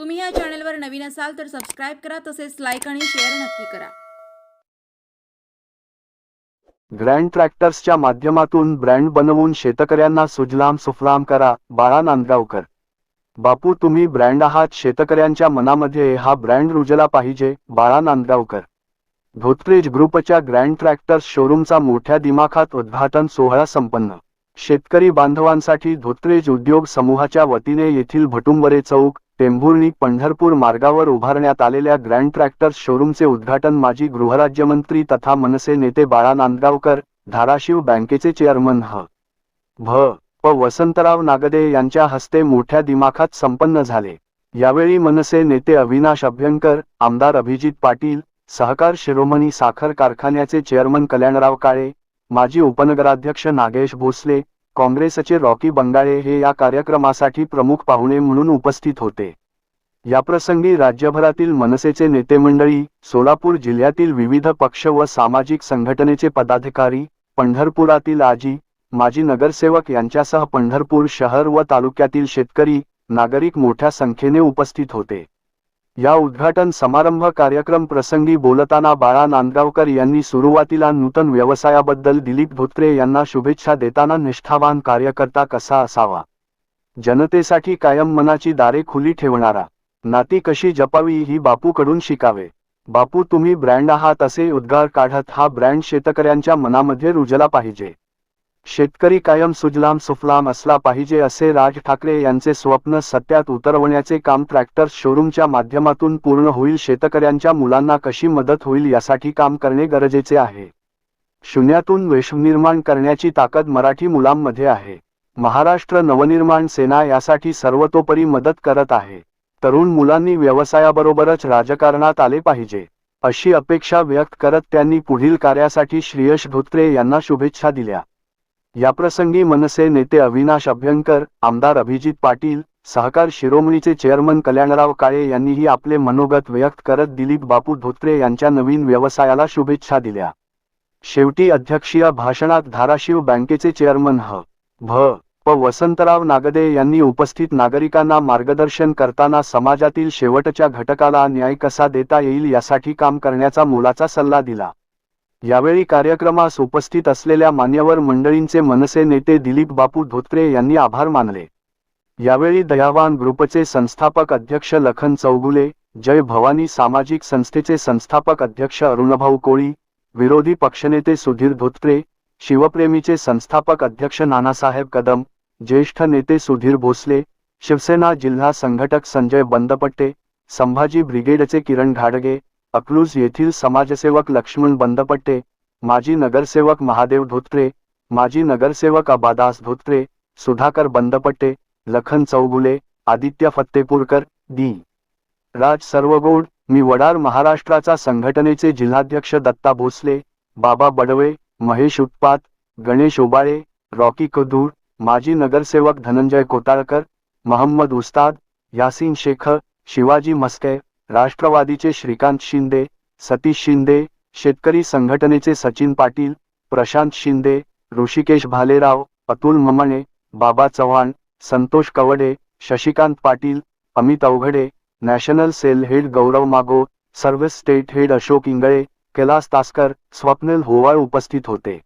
तुम्ही या चॅनलवर नवीन असाल तर सबस्क्राईब करा तसेच लाईक आणि शेअर नक्की करा. ग्रँड ट्रॅक्टर्सच्या माध्यमातून ब्रँड बनवून शेतकऱ्यांना सुजलाम सुफलाम करा बाळा नांदगावकर. बापू तुम्ही ब्रँड आहात शेतकऱ्यांच्या मनामध्ये हा ब्रँड रुजला पाहिजे बाळा नांदगावकर. धोत्रेज ग्रुपच्या ग्रँड ट्रॅक्टर्स शोरूमचा मोठ्या दिमाखात उद्घाटन सोहळा संपन्न. शेतकरी बांधवांसाठी धोत्रेज उद्योग समूहाच्या वतीने येथील भटुंबरे चौक टेंभुर्णी पंढरपूर मार्गावर उभारण्यात आलेल्या ग्रँड ट्रॅक्टर्स शोरूमचे उद्घाटन माजी गृहराज्यमंत्री तथा मनसे नेते बाळा नांदगावकर धाराशिव बँकेचे चेअरमन ह. भ. प. वसंतराव नागदे यांच्या हस्ते मोठ्या दिमाखात संपन्न झाले. यावेळी मनसे नेते अविनाश अभ्यंकर आमदार अभिजित पाटील सहकार शिरोमणी साखर कारखान्याचे चेअरमन कल्याणराव काळे माजी उपनगराध्यक्ष नागेश भोसले काँग्रेसचे रॉकी बंगाळे हे या कार्यक्रमासाठी प्रमुख पाहुणे म्हणून उपस्थित होते. याप्रसंगी राज्यभरातील मनसेचे नेते मंडळी सोलापूर जिल्ह्यातील विविध पक्ष व सामाजिक संघटनेचे पदाधिकारी पंढरपुरातील आजी माजी नगरसेवक यांच्यासह पंढरपूर शहर व तालुक्यातील शेतकरी नागरिक मोठ्या संख्येने उपस्थित होते. या उद्घाटन समारंभ कार्यक्रम प्रसंगी बोलताना बाळा नांदगावकर यांनी सुरुवातीला नूतन व्यवसायाबद्दल दिलीप धोत्रे यांना शुभेच्छा देताना निष्ठावान कार्यकर्ता कसा असावा? जनतेसाठी कायम मनाची दारे खुली ठेवणारा नाती कशी जपावी ही बापूकडून शिकावे. बापू तुम्ही ब्रँड आहात असे उद्गार काढत हा ब्रँड शेतकऱ्यांच्या मनामध्ये रुजला पाहिजे. शेतकरी कायम सुजलाम सुफलाम असला पाहिजे असे राज ठाकरे यांचे स्वप्न सत्यात उतरवण्याचे काम ट्रॅक्टर शोरूमच्या माध्यमातून पूर्ण होईल शेतकऱ्यांच्या मुलांना कशी मदत होईल यासाठी काम करणे गरजेचे आहे. शून्यातून वेशनिर्माण निर्माण करण्याची ताकद मराठी मुलांमध्ये आहे. महाराष्ट्र नवनिर्माण सेना यासाठी सर्वतोपरी मदत करत आहे. तरुण मुलांनी व्यवसायाबरोबरच राजकारणात आले पाहिजे अशी अपेक्षा व्यक्त करत त्यांनी पुढील कार्यासाठी श्रेयश धोत्रे यांना शुभेच्छा दिल्या. याप्रसंगी मनसे नेते अविनाश अभ्यंकर आमदार अभिजित पाटील सहकार शिरोमणीचे चेअरमन कल्याणराव काळे यांनीही आपले मनोगत व्यक्त करत दिलीप बापू धोत्रे यांच्या नवीन व्यवसायाला शुभेच्छा दिल्या. शेवटी अध्यक्षीय भाषणात धाराशिव बँकेचे चेअरमन ह. भ. वसंतराव नागदे यांनी उपस्थित नागरिकांना मार्गदर्शन करताना समाजातील शेवटच्या घटकाला न्याय कसा देता येईल यासाठी काम करण्याचा मोलाचा सल्ला दिला. यावेळी कार्यक्रमास उपस्थित असलेल्या मान्यवर मंडळींचे मनसे नेते दिलीप बापू धोत्रे यांनी आभार मानले. यावेळी दयावान ग्रुपचे संस्थापक अध्यक्ष लखन चौगुले जय भवानी सामाजिक संस्थेचे संस्थापक अध्यक्ष अरुणभाऊ कोळी विरोधी पक्षनेते सुधीर धोत्रे शिवप्रेमीचे संस्थापक अध्यक्ष नानासाहेब कदम ज्येष्ठ नेते सुधीर भोसले शिवसेना जिल्हा संघटक संजय बंदपट्टे संभाजी ब्रिगेडचे किरण घाडगे अकलूज येथील समाजसेवक लक्ष्मण बंदपट्टे माजी नगरसेवक महादेव धोत्रे माजी नगरसेवक अबादास धोत्रे सुधाकर बंदपट्टे लखन चौगुले आदित्य फत्तेपूरकर डी. राज सर्वगोड मी वडार महाराष्ट्राचा संघटनेचे जिल्हाध्यक्ष दत्ता भोसले बाबा बडवे महेश उत्पात गणेश ओबाळे रॉकी कदूर माजी नगरसेवक धनंजय कोताळकर महम्मद उस्ताद यासीन शेखर शिवाजी मस्के राष्ट्रवादीचे श्रीकांत शिंदे सतीश शिंदे शेतकरी संघटनेचे Sachin Patil Prashant Shinde Rishikesh Bhalerao Atul Mamane Baba Chavan Santosh Kawade Shashikant Patil Amit Avaghade national cell head Gaurav Mago service state head Ashok Ingale Kailas Taskar Swapnil Howal उपस्थित होते.